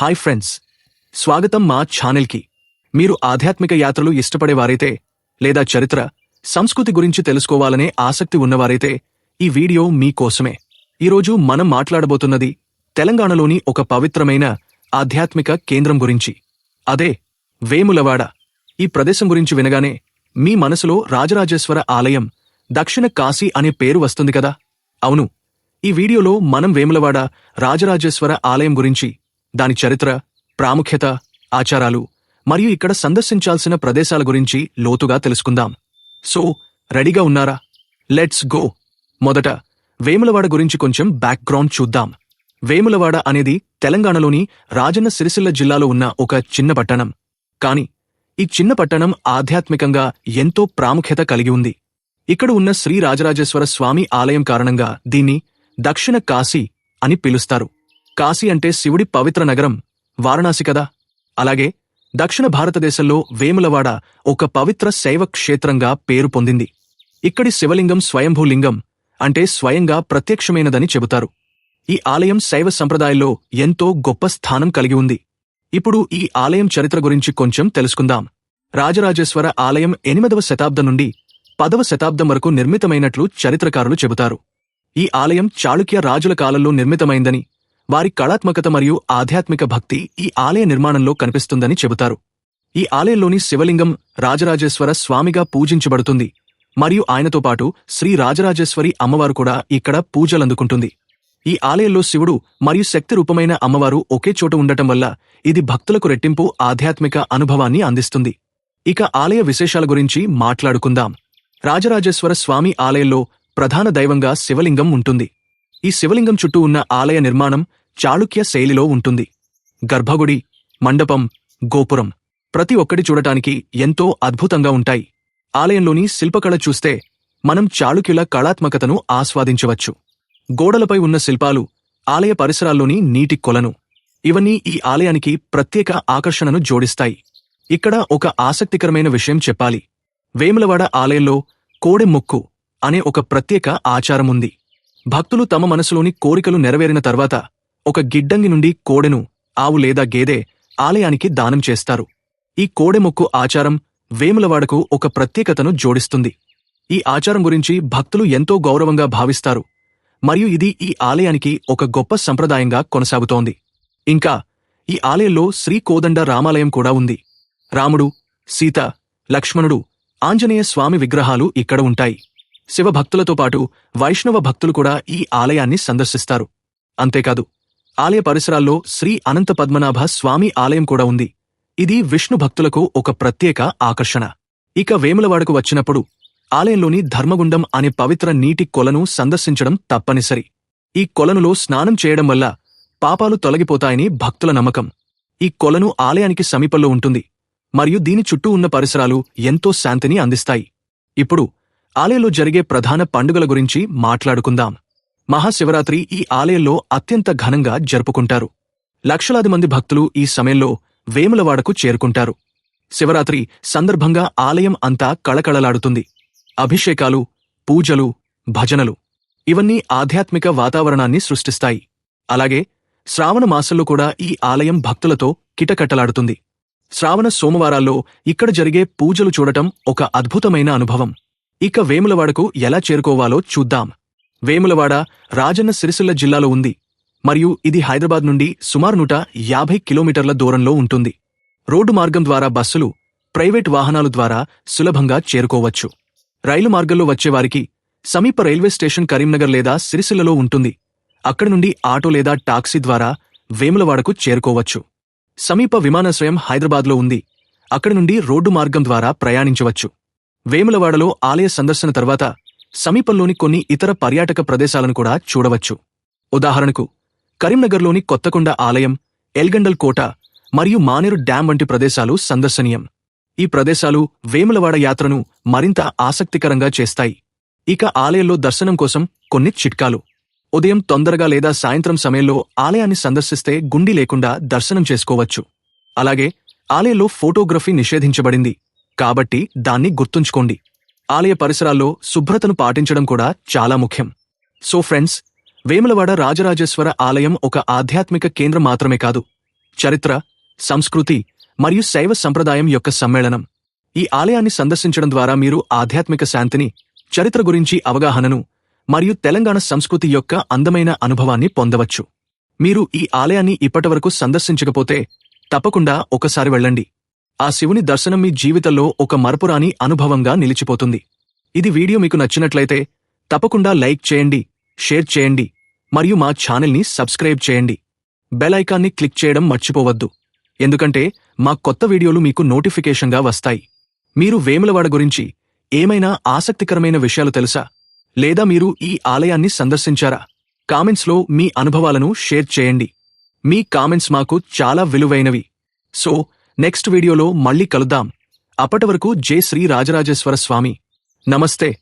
Hi friends. స్వాగతం మా ఛానల్కి. మీరు ఆధ్యాత్మిక యాత్రలు ఇష్టపడేవారైతే లేదా చరిత్ర సంస్కృతి గురించి తెలుసుకోవాలనే ఆసక్తి ఉన్నవారైతే ఈ వీడియో మీకోసమే ఈరోజు మనం మాట్లాడబోతున్నది తెలంగాణలోని ఒక పవిత్రమైన ఆధ్యాత్మిక కేంద్రం గురించి. అదే వేములవాడ. ఈ ప్రదేశం గురించి వినగానే మీ మనసులో రాజరాజేశ్వర ఆలయం దక్షిణ కాశీ అనే పేరు వస్తుంది కదా? అవును. ఈ వీడియోలో మనం వేములవాడ రాజరాజేశ్వర ఆలయం గురించి దాని చరిత్ర ప్రాముఖ్యత ఆచారాలు మరియు ఇక్కడ సందర్శించాల్సిన ప్రదేశాల గురించి లోతుగా తెలుసుకుందాం. సో రెడీగా ఉన్నారా? Let's go! మొదట వేములవాడ గురించి కొంచెం బ్యాక్గ్రౌండ్ చూద్దాం. వేములవాడ అనేది తెలంగాణలోని రాజన్న సిరిసిల్ల జిల్లాలో ఉన్న ఒక చిన్న పట్టణం. కాని ఈ చిన్న పట్టణం ఆధ్యాత్మికంగా ఎంతో ప్రాముఖ్యత కలిగి ఉంది. ఇక్కడ ఉన్న శ్రీ రాజరాజేశ్వర స్వామి ఆలయం కారణంగా దీన్ని దక్షిణ కాశీ అని పిలుస్తారు. కాశీ అంటే శివుడి పవిత్ర నగరం వారణాసి కదా? అలాగే దక్షిణ భారతదేశంలో వేములవాడ ఒక పవిత్ర శైవ క్షేత్రంగా పేరు పొందింది. ఇక్కడి శివలింగం స్వయంభూలింగం అంటే స్వయంగా ప్రత్యక్షమైనదని చెబుతారు. ఈ ఆలయం శైవ సంప్రదాయంలో ఎంతో గొప్ప స్థానం కలిగి ఉంది. ఇప్పుడు ఈ ఆలయం చరిత్ర గురించి కొంచెం తెలుసుకుందాం. రాజరాజేశ్వర ఆలయం ఎనిమిదవ శతాబ్దం నుండి పదవ శతాబ్దం వరకు నిర్మితమైనట్లు చరిత్రకారులు చెబుతారు. ఈ ఆలయం చాళుక్య రాజుల కాలంలో నిర్మితమైందని వారి కళాత్మకత మరియు ఆధ్యాత్మిక భక్తి ఈ ఆలయ నిర్మాణంలో కనిపిస్తుందని చెబుతారు. ఈ ఆలయంలోని శివలింగం రాజరాజేశ్వర స్వామిగా పూజించబడుతుంది. మరియు ఆయనతో పాటు శ్రీ రాజరాజేశ్వరి అమ్మవారు కూడా ఇక్కడ పూజలందుకుంటుంది. ఈ ఆలయంలో శివుడు మరియు శక్తి రూపమైన అమ్మవారు ఒకే చోట ఉండటం వల్ల ఇది భక్తులకు రెట్టింపు ఆధ్యాత్మిక అనుభవాన్ని అందిస్తుంది. ఇక ఆలయ విశేషాల గురించి మాట్లాడుకుందాం. రాజరాజేశ్వర స్వామి ఆలయంలో ప్రధాన దైవంగా శివలింగం ఉంటుంది. ఈ శివలింగం చుట్టూ ఉన్న ఆలయ నిర్మాణం చాళుక్య శైలిలో ఉంటుంది. గర్భగుడి మండపం గోపురం ప్రతి ఒక్కటి చూడటానికి ఎంతో అద్భుతంగా ఉంటాయి. ఆలయంలోని శిల్పకళ చూస్తే మనం చాళుక్యుల కళాత్మకతను ఆస్వాదించవచ్చు. గోడలపై ఉన్న శిల్పాలు ఆలయ పరిసరాల్లోని నీటి కొలను. ఇవన్నీ ఈ ఆలయానికి ప్రత్యేక ఆకర్షణను జోడిస్తాయి. ఇక్కడ ఒక ఆసక్తికరమైన విషయం చెప్పాలి. వేములవాడ ఆలయంలో కోడె మొక్కు అనే ఒక ప్రత్యేక ఆచారముంది. భక్తులు తమ మనసులోని కోరికలు నెరవేరిన తర్వాత ఒక గిడ్డంగి నుండి కోడెను ఆవు లేదా గేదె ఆలయానికి దానం చేస్తారు. ఈ కోడెమొక్కు ఆచారం వేములవాడకు ఒక ప్రత్యేకతను జోడిస్తుంది. ఈ ఆచారం గురించి భక్తులు ఎంతో గౌరవంగా భావిస్తారు. మరియు ఇది ఈ ఆలయానికి ఒక గొప్ప సంప్రదాయంగా కొనసాగుతోంది. ఇంకా ఈ ఆలయంలో శ్రీకోదండ రామాలయం కూడా ఉంది. రాముడు సీత లక్ష్మణుడు ఆంజనేయ స్వామి విగ్రహాలు ఇక్కడ ఉంటాయి. శివభక్తులతో పాటు వైష్ణవ భక్తులు కూడా ఈ ఆలయాన్ని సందర్శిస్తారు. అంతేకాదు ఆలయ పరిసరాల్లో శ్రీ అనంత పద్మనాభ స్వామి ఆలయం కూడా ఉంది. ఇది విష్ణు భక్తులకు ఒక ప్రత్యేక ఆకర్షణ. ఇక వేములవాడకు వచ్చినప్పుడు ఆలయంలోని ధర్మగుండం అనే పవిత్ర నీటి కొలను సందర్శించడం తప్పనిసరి. ఈ కొలనులో స్నానం చేయడం వల్ల పాపాలు తొలగిపోతాయని భక్తుల నమ్మకం. ఈ కొలను ఆలయానికి సమీపంలో ఉంటుంది. మరియు దీని చుట్టూ ఉన్న పరిసరాలు ఎంతో శాంతిని అందిస్తాయి. ఇప్పుడు ఆలయంలో జరిగే ప్రధాన పండుగల గురించి మాట్లాడుకుందాం. మహాశివరాత్రి ఈ ఆలయంలో అత్యంత ఘనంగా జరుపుకుంటారు. లక్షలాది మంది భక్తులు ఈ సమయంలో వేములవాడకు చేరుకుంటారు. శివరాత్రి సందర్భంగా ఆలయం అంతా కళకళలాడుతుంది. అభిషేకాలు పూజలు భజనలు ఇవన్నీ ఆధ్యాత్మిక వాతావరణాన్ని సృష్టిస్తాయి. అలాగే శ్రావణ మాసంలో కూడా ఈ ఆలయం భక్తులతో కిటకట్టలాడుతుంది శ్రావణ సోమవారాల్లో ఇక్కడ జరిగే పూజలు చూడటం ఒక అద్భుతమైన అనుభవం. ఇక వేములవాడకు ఎలా చేరుకోవాలో చూద్దాం. వేములవాడ రాజన్న సిరిసిల్ల జిల్లాలో ఉంది. మరియు ఇది హైదరాబాద్ నుండి సుమారు నూట యాభై కిలోమీటర్ల దూరంలో ఉంటుంది. రోడ్డు మార్గం ద్వారా బస్సులు ప్రైవేట్ వాహనాలు ద్వారా సులభంగా చేరుకోవచ్చు. రైలు మార్గంలో వచ్చేవారికి సమీప రైల్వే స్టేషన్ కరీంనగర్ లేదా సిరిసిల్లలో ఉంటుంది. అక్కడి నుండి ఆటో లేదా టాక్సీ ద్వారా వేములవాడకు చేరుకోవచ్చు. సమీప విమానాశ్రయం హైదరాబాద్లో ఉంది. అక్కడి నుండి రోడ్డు మార్గం ద్వారా ప్రయాణించవచ్చు. వేములవాడలో ఆలయ సందర్శన తర్వాత సమీపంలోని కొన్ని ఇతర పర్యాటక ప్రదేశాలను కూడా చూడవచ్చు. ఉదాహరణకు కరీంనగర్లోని కొత్తకొండ ఆలయం ఎల్గండల్ కోట మరియు మానేరు డ్యాం వంటి ప్రదేశాలు సందర్శనీయం. ఈ ప్రదేశాలు వేములవాడ యాత్రను మరింత ఆసక్తికరంగా చేస్తాయి. ఇక ఆలయంలో దర్శనం కోసం కొన్ని చిట్కాలు. ఉదయం తొందరగా లేదా సాయంత్రం సమయంలో ఆలయాన్ని సందర్శిస్తే గుండి లేకుండా దర్శనం చేసుకోవచ్చు. అలాగే ఆలయంలో ఫోటోగ్రఫీ నిషేధించబడింది. కాబట్టి దాన్ని గుర్తుంచుకోండి. ఆలయ పరిసరాల్లో శుభ్రతను పాటించడం కూడా చాలా ముఖ్యం. సో ఫ్రెండ్స్ వేములవాడ రాజరాజేశ్వర ఆలయం ఒక ఆధ్యాత్మిక కేంద్రం మాత్రమే కాదు. చరిత్ర సంస్కృతి మరియు శైవ సంప్రదాయం యొక్క సమ్మేళనం. ఈ ఆలయాన్ని సందర్శించడం ద్వారా మీరు ఆధ్యాత్మిక శాంతిని చరిత్ర గురించి అవగాహనను మరియు తెలంగాణ సంస్కృతి యొక్క అందమైన అనుభవాన్ని పొందవచ్చు. మీరు ఈ ఆలయాన్ని ఇప్పటివరకు సందర్శించకపోతే తప్పకుండా ఒకసారి వెళ్ళండి. ఆ శివుని దర్శనం మీ జీవితంలో ఒక మరపురాని అనుభవంగా నిలిచిపోతుంది. ఇది వీడియో మీకు నచ్చినట్లయితే తప్పకుండా లైక్ చేయండి షేర్ చేయండి మరియు మా ఛానల్ని సబ్స్క్రైబ్ చేయండి. బెల్ ఐకాన్ని క్లిక్ చేయడం మర్చిపోవద్దు. ఎందుకంటే మా కొత్త వీడియోలు మీకు నోటిఫికేషన్గా వస్తాయి. మీరు వేములవాడ గురించి ఏమైనా ఆసక్తికరమైన విషయాలు తెలుసా? లేదా మీరు ఈ ఆలయాన్ని సందర్శించారా? కామెంట్స్లో మీ అనుభవాలను షేర్ చేయండి. మీ కామెంట్స్ మాకు చాలా విలువైనవి. సో నెక్స్ట్ వీడియోలో మళ్ళీ కలుద్దాం. అప్పటి వరకు జై శ్రీ రాజరాజేశ్వర స్వామి. నమస్తే.